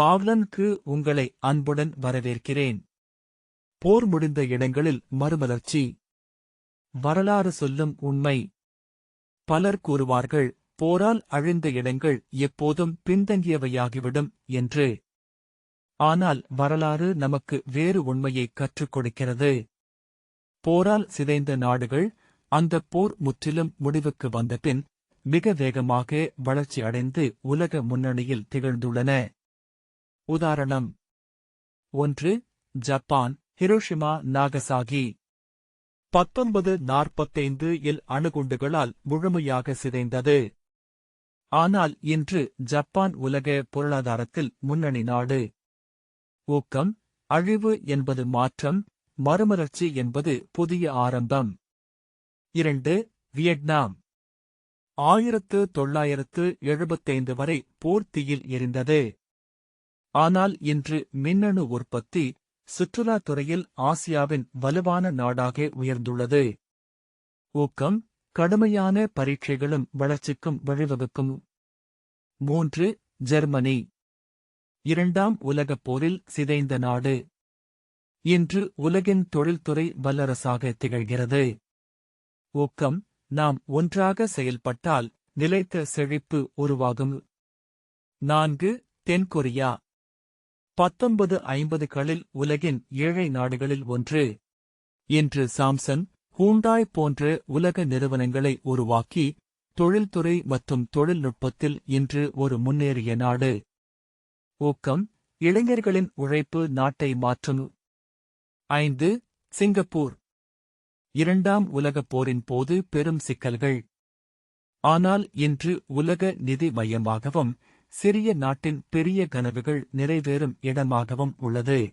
பாவ்லனுக்கு உங்களை அன்புடன் வரவேற்கிறேன். போர் முடிந்த இடங்களில் மறுமலர்ச்சி. வரலாறு சொல்லும் உண்மை. பலர் கூறுவார்கள் போரால் அழிந்த இடங்கள் எப்போதும் பின்தங்கியவையாகிவிடும் என்று. ஆனால் வரலாறு நமக்கு வேறு உண்மையை கற்றுக் கொடுக்கிறது. போரால் சிதைந்த நாடுகள் அந்த போர் முற்றிலும் முடிவுக்கு வந்தபின் மிக வேகமாக வளர்ச்சி அடைந்து உலக முன்னணியில் திகழ்ந்துள்ளன. உதாரணம். ஒன்று ஜப்பான் ஹிரோஷிமா நாகசாகி. பத்தொன்பது நாற்பத்தைந்து இல் அணுகுண்டுகளால் முழுமையாக சிதைந்தது. ஆனால் இன்று ஜப்பான் உலக பொருளாதாரத்தில் முன்னணி நாடு. ஊக்கம் அழிவு என்பது மாற்றம் மறுமலர்ச்சி என்பது புதிய ஆரம்பம். இரண்டு வியட்நாம். ஆயிரத்து தொள்ளாயிரத்து எழுபத்தைந்து வரை போர்த்தியில் எரிந்தது ஆனால் இன்று மின்னணு உற்பத்தி சுற்றுலாத் துறையில் ஆசியாவின் வலுவான நாடாக உயர்ந்துள்ளது. ஊக்கம் கடுமையான பரீட்சைகளும் வளர்ச்சிக்கும் வழிவகுக்கும். மூன்று ஜெர்மனி. இரண்டாம் உலகப் போரில் சிதைந்த நாடு. இன்று உலகின் தொழில்துறை வல்லரசாக திகழ்கிறது. ஊக்கம் நாம் ஒன்றாக செயல்பட்டால் நிலைத்த செழிப்பு உருவாகும். நான்கு தென்கொரியா. பத்தொன்பது ஐம்பதுகளில் உலகின் ஏழை நாடுகளில் ஒன்று. இன்று சாம்சன் ஹூண்டாய் போன்ற உலக நிறுவனங்களை உருவாக்கி தொழில்துறை மற்றும் தொழில்நுட்பத்தில் இன்று ஒரு முன்னேறிய நாடு. ஊக்கம் இளைஞர்களின் உழைப்பு நாட்டை மாற்றும். ஐந்து சிங்கப்பூர். இரண்டாம் உலகப் போரின் போது பெரும் சிக்கல்கள். ஆனால் இன்று உலக நிதி மையமாகவும் சிறிய நாட்டின் பெரிய கனவுகள் நிறைவேறும் இடமாகவும் உள்ளது.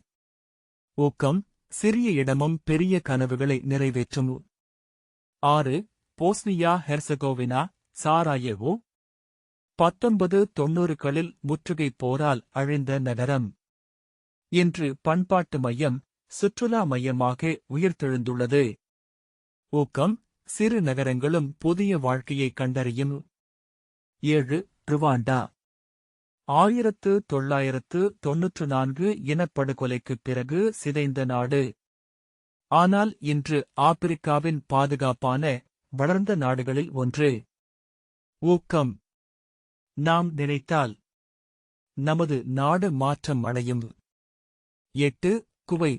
ஊக்கம் சிறிய இடமும் பெரிய கனவுகளை நிறைவேற்றும். ஆறு போஸ்னியா ஹெர்சகோவினா சாராயேவோ. பத்தொன்பது தொன்னூறுகளில் முற்றுகை போரால் அழிந்த நகரம். இன்று பண்பாட்டு மையம் சுற்றுலா மையமாக உயிர்த்தெழுந்துள்ளது. ஊக்கம் சிறு நகரங்களும் புதிய வாழ்க்கையை கண்டறியும். ஏழு ருவாண்டா. ஆயிரத்து தொள்ளாயிரத்து தொன்னூற்று நான்கு இனப்படுகொலைக்குப் பிறகு சிதைந்த நாடு. ஆனால் இன்று ஆப்பிரிக்காவின் பாதுகாப்பான வளர்ந்த நாடுகளில் ஒன்று. ஊக்கம். நாம் நினைத்தால் நமது நாடு மாற்றம் அடையும். எட்டு குவை.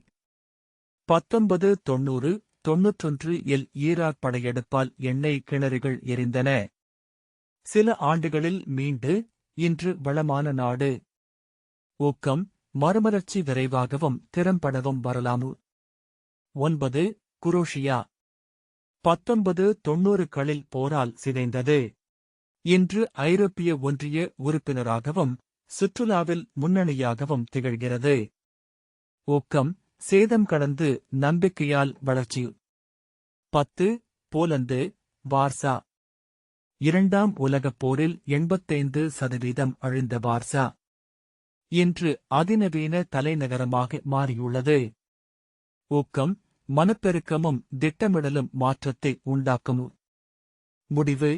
பத்தொன்பது தொன்னூறு தொன்னூற்றொன்று இல் ஈராக் படையெடுப்பால் எண்ணெய் கிணறுகள் எரிந்தன. சில ஆண்டுகளில் மீண்டு இன்று வளமான நாடு. ஊக்கம் மறுமலர்ச்சி விரைவாகவும் திறம்படவும் வரலாமு. ஒன்பது குரோஷியா. பத்தொன்பது தொன்னூறுகளில் போரால் சிதைந்தது. இன்று ஐரோப்பிய ஒன்றிய உறுப்பினராகவும் சுற்றுலாவில் முன்னணியாகவும் திகழ்கிறது. ஊக்கம் சேதம் கடந்து நம்பிக்கையால் வளர்ச்சி. பத்து போலந்து வார்சா. இரண்டாம் உலகப் போரில் எண்பத்தைந்து சதவீதம் அழிந்த வார்சா இன்று அதிநவீன தலைநகரமாக மாறியுள்ளது. ஊக்கம் மனப்பெருக்கமும் திட்டமிடலும் மாற்றத்தை உண்டாக்கும். முடிவு.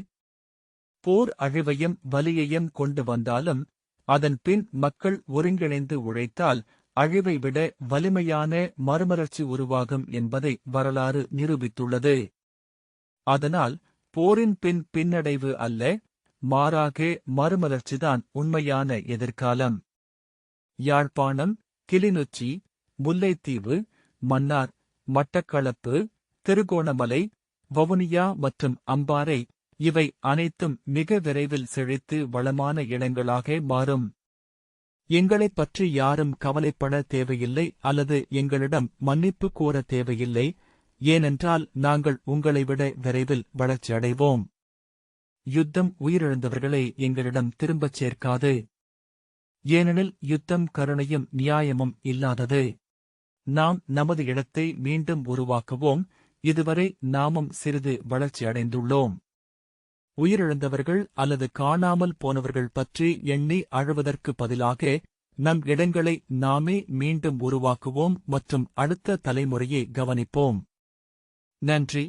போர் அழிவையும் வலியையும் கொண்டு வந்தாலும் அதன் பின் மக்கள் ஒருங்கிணைந்து உழைத்தால் அழிவை விட வலிமையான மறுமலர்ச்சி உருவாகும் என்பதை வரலாறு நிரூபித்துள்ளது. அதனால் போரின் பின் பின்னடைவு அல்ல மாறாக மறுமலர்ச்சிதான் உண்மையான எதிர்காலம். யாழ்ப்பாணம் கிளிநொச்சி முல்லைத்தீவு மன்னார் மட்டக்களப்பு திருகோணமலை வவுனியா மற்றும் அம்பாறை இவை அனைத்தும் மிக விரைவில் செழித்து வளமான இடங்களாக மாறும். எங்களைப் பற்றி யாரும் கவலைப்பட தேவையில்லை அல்லது எங்களிடம் மன்னிப்பு கோர தேவையில்லை ஏனென்றால் நாங்கள் உங்களை விட விரைவில் வளர்ச்சியடைவோம். யுத்தம் உயிரிழந்தவர்களை எங்களிடம் திரும்பச் சேர்க்காது. ஏனெனில் யுத்தம் கருணையும் நியாயமும் இல்லாதது. நாம் நமது இடத்தை மீண்டும் உருவாக்குவோம். இதுவரை நாமும் சிறிது வளர்ச்சியடைந்துள்ளோம். உயிரிழந்தவர்கள் அல்லது காணாமல் போனவர்கள் பற்றி எண்ணி அழுவதற்கு பதிலாக நம் இடங்களை நாமே மீண்டும் உருவாக்குவோம் மற்றும் அடுத்த தலைமுறையை கவனிப்போம். நன்றி